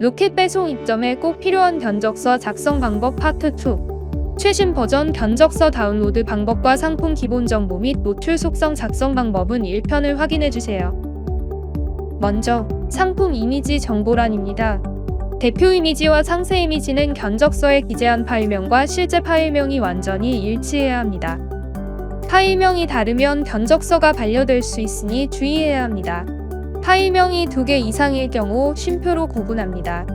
로켓 배송 입점에 꼭 필요한 견적서 작성 방법 파트 2 최신 버전 견적서 다운로드 방법과 상품 기본 정보 및 노출 속성 작성 방법은 1편을 확인해 주세요. 먼저 상품 이미지 정보란입니다. 대표 이미지와 상세 이미지는 견적서에 기재한 파일명과 실제 파일명이 완전히 일치해야 합니다. 파일명이 다르면 견적서가 반려될 수 있으니 주의해야 합니다. 파일명이 두개 이상일 경우 쉼표로 구분합니다.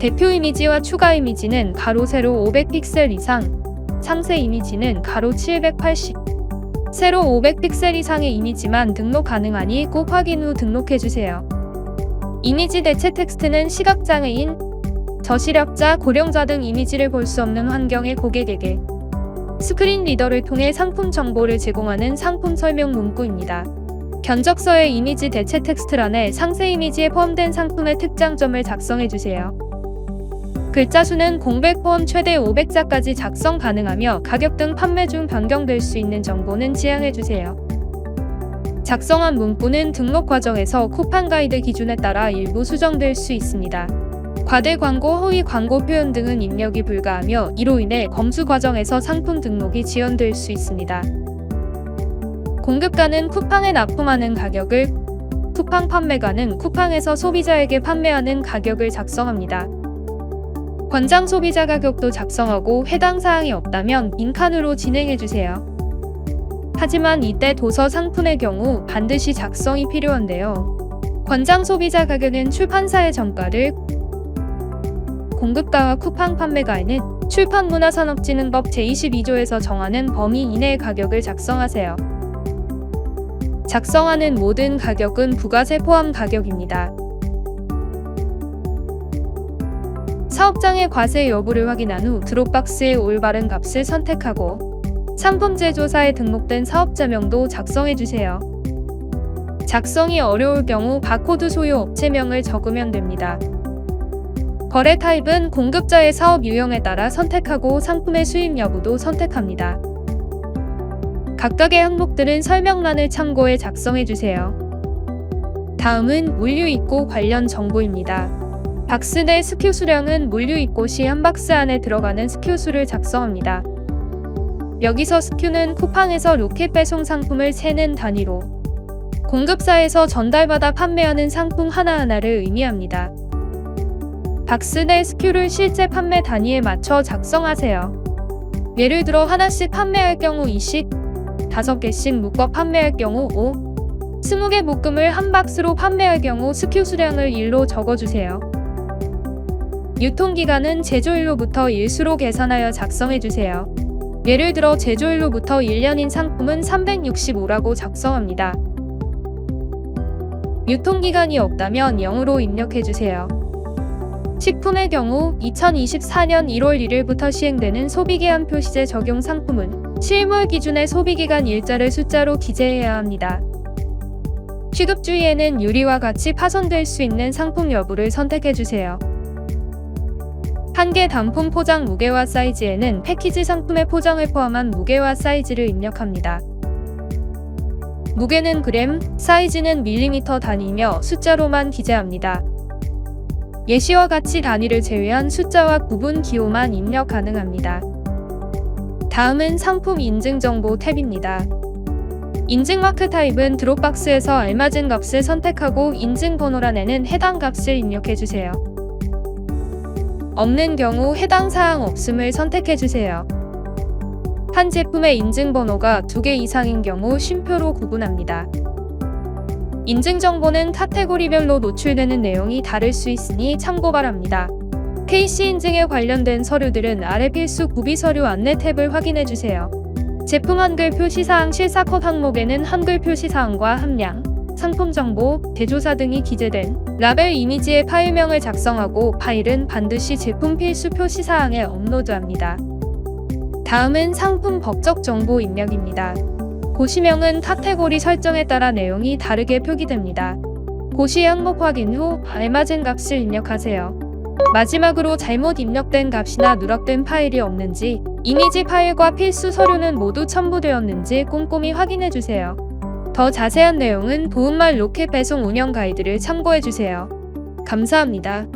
대표 이미지와 추가 이미지는 가로 세로 500픽셀 이상, 상세 이미지는 가로 780, 세로 500픽셀 이상의 이미지만 등록 가능하니 꼭 확인 후 등록해주세요. 이미지 대체 텍스트는 시각장애인, 저시력자, 고령자 등 이미지를 볼 수 없는 환경의 고객에게 스크린 리더를 통해 상품 정보를 제공하는 상품 설명 문구입니다. 견적서의 이미지 대체 텍스트란에 상세 이미지에 포함된 상품의 특장점을 작성해 주세요. 글자 수는 공백 포함 최대 500자까지 작성 가능하며 가격 등 판매 중 변경될 수 있는 정보는 지양해 주세요. 작성한 문구는 등록 과정에서 쿠팡 가이드 기준에 따라 일부 수정될 수 있습니다. 과대 광고, 허위 광고 표현 등은 입력이 불가하며 이로 인해 검수 과정에서 상품 등록이 지연될 수 있습니다. 공급가는 쿠팡에 납품하는 가격을, 쿠팡 판매가는 쿠팡에서 소비자에게 판매하는 가격을 작성합니다. 권장 소비자 가격도 작성하고 해당 사항이 없다면 빈칸으로 진행해 주세요. 하지만 이때 도서 상품의 경우 반드시 작성이 필요한데요. 권장 소비자 가격은 출판사의 정가를 공급가와 쿠팡 판매가에는 출판문화산업진흥법 제22조에서 정하는 범위 이내의 가격을 작성하세요. 작성하는 모든 가격은 부가세 포함 가격입니다. 사업장의 과세 여부를 확인한 후 드롭박스의 올바른 값을 선택하고 상품 제조사에 등록된 사업자명도 작성해 주세요. 작성이 어려울 경우 바코드 소유 업체명을 적으면 됩니다. 거래 타입은 공급자의 사업 유형에 따라 선택하고 상품의 수입 여부도 선택합니다. 각각의 항목들은 설명란을 참고해 작성해 주세요. 다음은 물류 입고 관련 정보입니다. 박스 내 스큐 수량은 물류 입고 시 한 박스 안에 들어가는 스큐 수를 작성합니다. 여기서 스큐는 쿠팡에서 로켓 배송 상품을 세는 단위로 공급사에서 전달받아 판매하는 상품 하나하나를 의미합니다. 박스 내 스큐를 실제 판매 단위에 맞춰 작성하세요. 예를 들어 하나씩 판매할 경우 2씩, 5개씩 묶어 판매할 경우 5, 20개 묶음을 한 박스로 판매할 경우 스큐 수량을 1로 적어주세요. 유통기간은 제조일로부터 일수로 계산하여 작성해주세요. 예를 들어 제조일로부터 1년인 상품은 365라고 작성합니다. 유통기간이 없다면 0으로 입력해주세요. 식품의 경우 2024년 1월 1일부터 시행되는 소비기한 표시제 적용 상품은 실물 기준의 소비기간 일자를 숫자로 기재해야 합니다. 취급 주의에는 유리와 같이 파손될 수 있는 상품 여부를 선택해주세요. 한 개 단품 포장 무게와 사이즈에는 패키지 상품의 포장을 포함한 무게와 사이즈를 입력합니다. 무게는 그램, 사이즈는 밀리미터 단위며 숫자로만 기재합니다. 예시와 같이 단위를 제외한 숫자와 구분 기호만 입력 가능합니다. 다음은 상품 인증 정보 탭입니다. 인증 마크 타입은 드롭박스에서 알맞은 값을 선택하고 인증 번호란에는 해당 값을 입력해 주세요. 없는 경우 해당 사항 없음을 선택해 주세요. 한 제품의 인증 번호가 두 개 이상인 경우 쉼표로 구분합니다. 인증 정보는 카테고리별로 노출되는 내용이 다를 수 있으니 참고 바랍니다. KC 인증에 관련된 서류들은 아래 필수 구비 서류 안내 탭을 확인해 주세요. 제품 한글 표시사항 실사 컷 항목에는 한글 표시사항과 함량, 상품 정보, 제조사 등이 기재된 라벨 이미지의 파일명을 작성하고 파일은 반드시 제품 필수 표시사항에 업로드합니다. 다음은 상품 법적 정보 입력입니다. 고시명은 카테고리 설정에 따라 내용이 다르게 표기됩니다. 고시 항목 확인 후 알맞은 값을 입력하세요. 마지막으로 잘못 입력된 값이나 누락된 파일이 없는지, 이미지 파일과 필수 서류는 모두 첨부되었는지 꼼꼼히 확인해 주세요. 더 자세한 내용은 도움말 로켓 배송 운영 가이드를 참고해 주세요. 감사합니다.